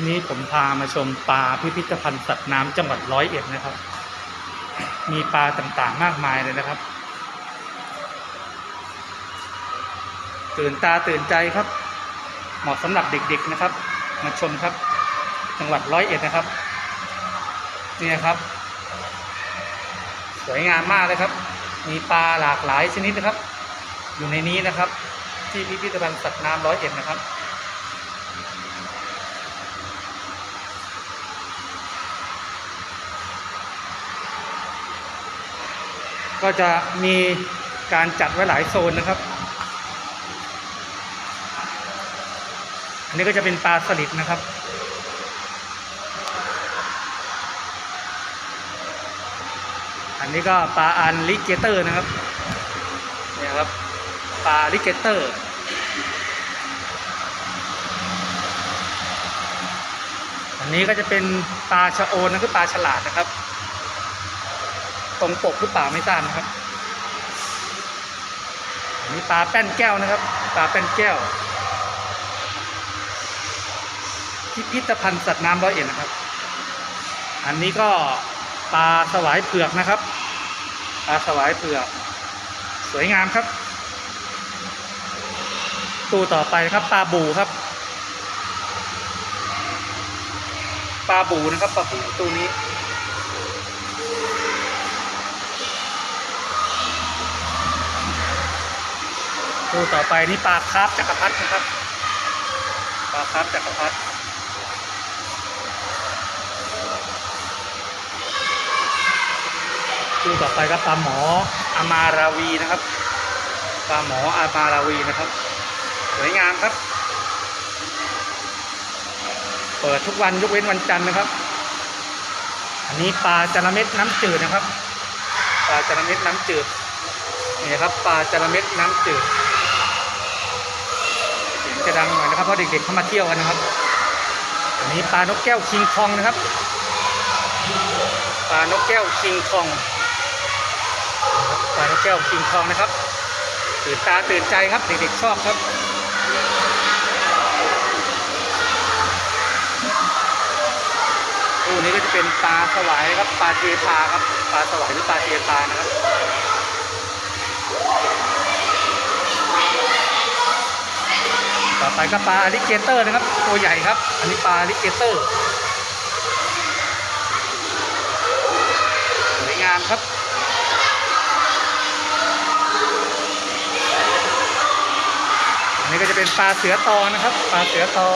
นี้ผมพามาชมปลาพิพิธภัณฑ์สัตว์น้ำจังหวัดร้อยเอ็ดนะครับ มีปลาต่างๆมากมายเลยนะครับ ตื่นตาตื่นใจครับ เหมาะสำหรับเด็กๆนะครับ มาชมครับ จังหวัดร้อยเอ็ดนะครับเนี่ยครับ สวยงามมากเลยครับ มีปลาหลากหลายชนิดนะครับ อยู่ในนี้นะครับ ที่พิพิธภัณฑ์สัตว์น้ำร้อยเอ็ดนะครับ ก็จะมีการจัดไว้หลายโซนนะครับ อันนี้ก็จะเป็นปลาสลิดนะครับ อันนี้ก็ปลาอันลิเกเตอร์นะครับเนี่ยครับปลาลิเกเตอร์อันนี้ก็จะเป็นปลาชะโอนนะคือปลาฉลาดนะครับ ตรงปกหรือเปล่าไม่ทราบนะครับอันนี้ปลาแป้นแก้วนะครับ ปลาแป้นแก้วพิพิธภัณฑ์สัตว์น้ำร้อยเอ็ดนะครับ อันนี้ก็ปลาสวายเผือกนะครับ ปลาสวายเผือก สวยงามครับตู้ต่อไปนะครับปลาบูครับ ปลาบูนะครับปลาบูตู้นี้ ตู้ต่อไปนี่ปลาคาร์ฟจักรพรรดินะครับปลาคาร์ฟจักรพรรดิตู้ต่อไปครับปลาหมออามาราวีนะครับปลาหมออามาราวีนะครับ สวยงามครับ เปิดทุกวันยกเว้นวันจันทร์นะครับ อันนี้ปลาจระเม็ดน้ำจืดนะครับ ปลาจระเม็ดน้ำจืดนี่ครับปลาจระเม็ดน้ำจืด จะดังหน่อยนะครับเพราะเด็กๆเข้ามาเที่ยวกันนะครับอันนี้ปลานกแก้วคิงคองนะครับปลานกแก้วคิงคองนะครับปลานกแก้วคิงคองนะครับตื่นตาตื่นใจครับเด็กๆชอบครับตู้นี้ก็จะเป็นปลาสวายครับปลาเทพาครับปลาสวายหรือปลาเทพานะครับ ต่อไปก็ปลาอลิเกเตอร์นะครับ ตัวใหญ่ครับ อันนี้ปลาอลิเกเตอร์สวยงามครับอันนี้ก็จะเป็นปลาเสือตอนะครับ ปลาเสือตอ